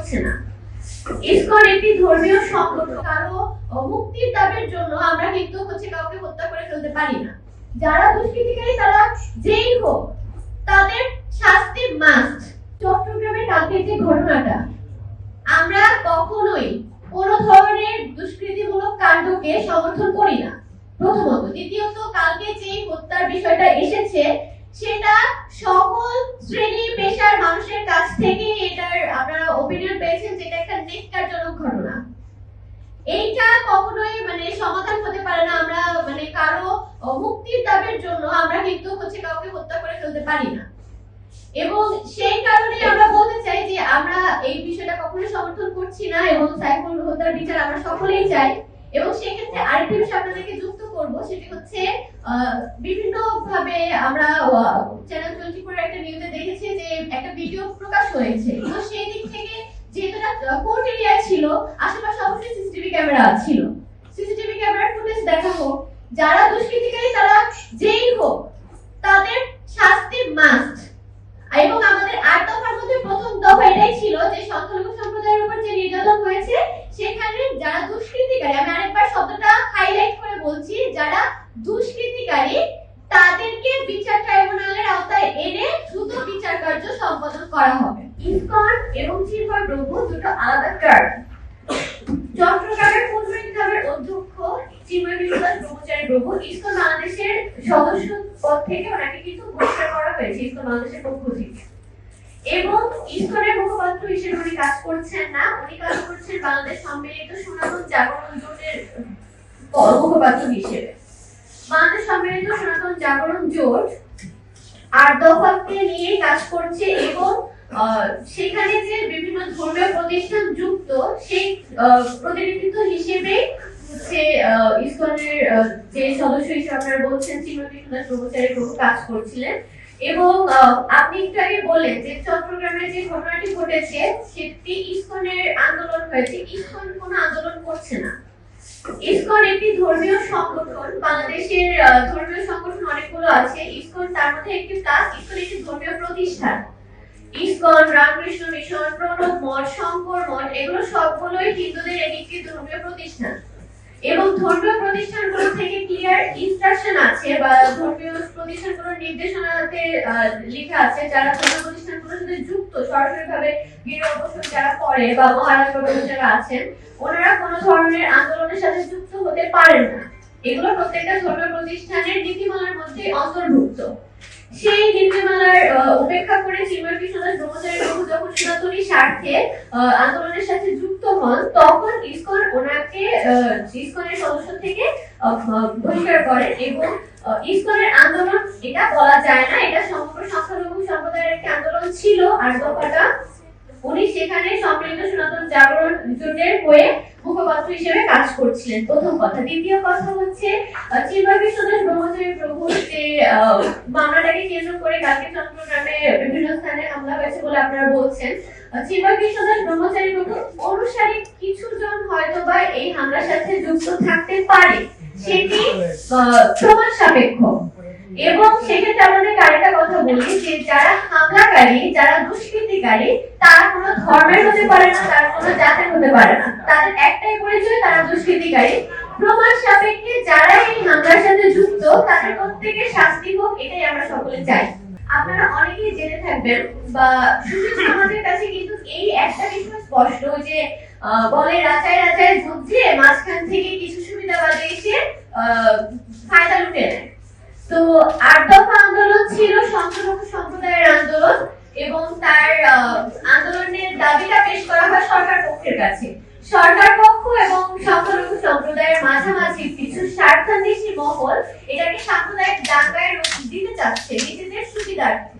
করছে না। ইসকন একটি ধর্মীয় সংগঠন, কারও মুক্তির দাবির জন্য আমরা কিন্তু হচ্ছে কাউকে হত্যা করে ফেলতে পারি না। যারা দুষ্কৃতিকারী, তারা যেই হোক, তাদের শাস্তি মাস্ট চট্টগ্রামে কালকে যে ঘটনাটা, আমরা কখনোই কোন ধরনের দুষ্কৃতিমূলক কাণ্ডকে সমর্থন করি না। প্রথমত। দ্বিতীয়ত, কালকে যে হত্যার বিষয়টা এসেছে, সেটা সকল শ্রেণি পেশার মানুষের কাছ থেকে এটার আপনারা ওপিনিয়ন পেয়েছেন যেটা একটা নেককারজনক ঘটনা। এইটা কখনোই মানে সমাধান হতে পারে না। আমরা মানে কারও মুক্তির দাবির জন্য আমরা কিন্তু হচ্ছে কাউকে হত্যা করে ফেলতে পারি না। এবং সেই কারণে আমরা বলতে চাই যে আমরা এই বিষয়টা কখনো সমর্থন করছি না এবং সাইফুল হত্যার বিচার আমরা সকলেই চাই। এবং সেক্ষেত্রে আরেকটি বিষয় আপনাদেরকে যুক্ত করব, সেটি হচ্ছে বিভিন্ন ভাবে আমরা চ্যানেল টোয়েন্টি ফোর একটা নিউজে দেখেছি যে একটা ভিডিও প্রকাশ হয়েছে। তো সেই কোর্ট এরিয়ায় ছিল? আশেপাশে অবশ্যই সিসিটিভি ক্যামেরা ছিল। সিসিটিভি ক্যামেরার ফুটেজ দেখা হোক যারা দুষ্কৃতিকারী, তারা যেই হোক। তাদের শাস্তি মাস্ট এবং আমাদের আট দফার মধ্যে প্রথম দফা এটাই ছিল যে সংখ্যালঘু সম্প্রদায়ের উপর যে নির্যাতন হয়েছে, সেখানে যারা দুষ্কৃতিকারী, আমি আরেকবার শব্দটা হাইলাইট করে বলছি, যারা দুষ্কৃতিকারী, তাদেরকে বিচার ট্রাইব্যুনালের আওতায় এনে দ্রুত বিচার কার্য সম্পাদন করা হবে। ইসকন এবং চিন্ময় ব্রহ্ম দুটো আলাদা টার্ম চট্টগ্রামের পূর্ব ক্লাবের অধ্যক্ষ চিন্ময় বিশ্বাস ব্রহ্মচারী ব্রহ্ম ইসকন বাংলাদেশের সদস্য পদ থেকে ওনাকে কিন্তু বহিষ্কার করা হয়েছে ইসকন বাংলাদেশের পক্ষ থেকে। এবং ইসকনের মুখপাত্র হিসেবে উনি কাজ করছেন না, উনি কাজ করছেন বাংলাদেশ সম্মিলিত সনাতন জাগরণ জোটের মুখপাত্র হিসেবে। বাংলাদেশ সম্মিলিত সনাতন জাগরণ জোট আট দফাকে নিয়ে কাজ করছে এবং সেখানে যে বিভিন্ন ধর্মীয় প্রতিষ্ঠান যুক্ত, সেই প্রতিনিধিত্ব হিসেবে হচ্ছে ইসকনের যে সদস্য হিসেবে আপনারা বলছেন, শ্রীমতী সুন্দর ব্রহ্মচারী প্রভু কাজ করছিলেন। এবং আপনি একটু আগে বললেন যে চট্টগ্রামে যে ঘটনাটি ঘটেছে, সেটি ইসকনের আন্দোলন হয়েছে। ইসকন কোনো আন্দোলন করছে না। ইসকন একটি ধর্মীয় সংগঠন, বাংলাদেশের ধর্মীয় সংগঠন অনেকগুলো আছে। ইসকন তার মধ্যে একটি প্লাস ইসকন একটি ধর্মীয় প্রতিষ্ঠান। ইসকন রামকৃষ্ণ মিশন প্রণব মঠ শঙ্কর মঠ এগুলো সবগুলোই হিন্দুদের একটি ধর্মীয় প্রতিষ্ঠান। এবং ধর্মীয় প্রতিষ্ঠানগুলো থেকে ক্লিয়ার ইনস্ট্রাকশন আছে বা ধর্মীয় প্রতিষ্ঠানগুলোর নির্দেশনাতে লেখা আছে যারা ধর্মীয় প্রতিষ্ঠানগুলোর সাথে যুক্ত সরাসরিভাবে গৃহ বসত যারা করে বা মহারাজ যারা আছেন ওনারা কোনো ধরনের আন্দোলনের সাথে যুক্ত হতে পারেন না। এগুলো প্রত্যেকটা ধর্মীয় প্রতিষ্ঠানের নীতিমালার মধ্যে অন্তর্ভুক্ত। সেই নীতিমালার আহ, উপেক্ষা করে চিন্ময় কৃষ্ণদাস ব্রহ্মচারী প্রভু যখন সনাতনী স্বার্থে আন্দোলনের সাথে যুক্ত হন, তখন ইসকন ওনাকে ইসকনের সদস্য থেকে বহিষ্কার করেন এবং ইসকনের আন্দোলন, এটা বলা যায় না, এটা সমগ্র সংখ্যালঘু সম্প্রদায়ের একটি আন্দোলন ছিল, আর দফাটা উনি সেখানে সম্মিলিত সনাতন জাগরণ জোটের হয়ে মুখপাত্র হিসেবে কাজ করছিলেন। প্রথম কথা। দ্বিতীয় কথা হচ্ছে চিন্ময় বিশ্বদাস মামলাটাকে কেন্দ্র করে কালকে চট্টগ্রামে বিভিন্ন স্থানে হামলা হয়েছে বলে আপনারা বলছেন। সেটি প্রমাণ সাপেক্ষ। এবং সেক্ষেত্রে আমাদের আরেকটা কথা বলি যে যারা হামলাকারী, যারা দুষ্কৃতিকারী, তারা কোনো ধর্মের হতে পারে না, তারা কোনো জাতের হতে পারে না। তাদের একটাই পরিচয়, তারা দুষ্কৃতিকারী। প্রমাণ সাপেক্ষে যারা এই হামলার সাথে যুক্ত, তাদের প্রত্যেকের শাস্তি হোক, এটাই আমরা সকলে চাই। আপনারা অনেকেই জেনে থাকবেন, বা সমাজের কাছে কিন্তু এই একটা বিষয় স্পষ্ট, যে বলে রাজায় রাজায় যুদ্ধে মাঝখান থেকে কিছু সুবিধাবাদী এসে ফায়দা লুটে নেয়। তো আট দফা আন্দোলন ছিল সংখ্যালঘু সম্প্রদায়ের আন্দোলন, এবং তার আন্দোলনের দাবিটা পেশ করা হয় সরকার পক্ষের কাছে। সরকার সম্প্রদায়ের মাঝামাঝি কিছু স্বার্থান্বেষী মহল এটাকে সাম্প্রদায়িক দাঙ্গায় দিতে চাচ্ছে। নিজেদের সুবিধার্থে।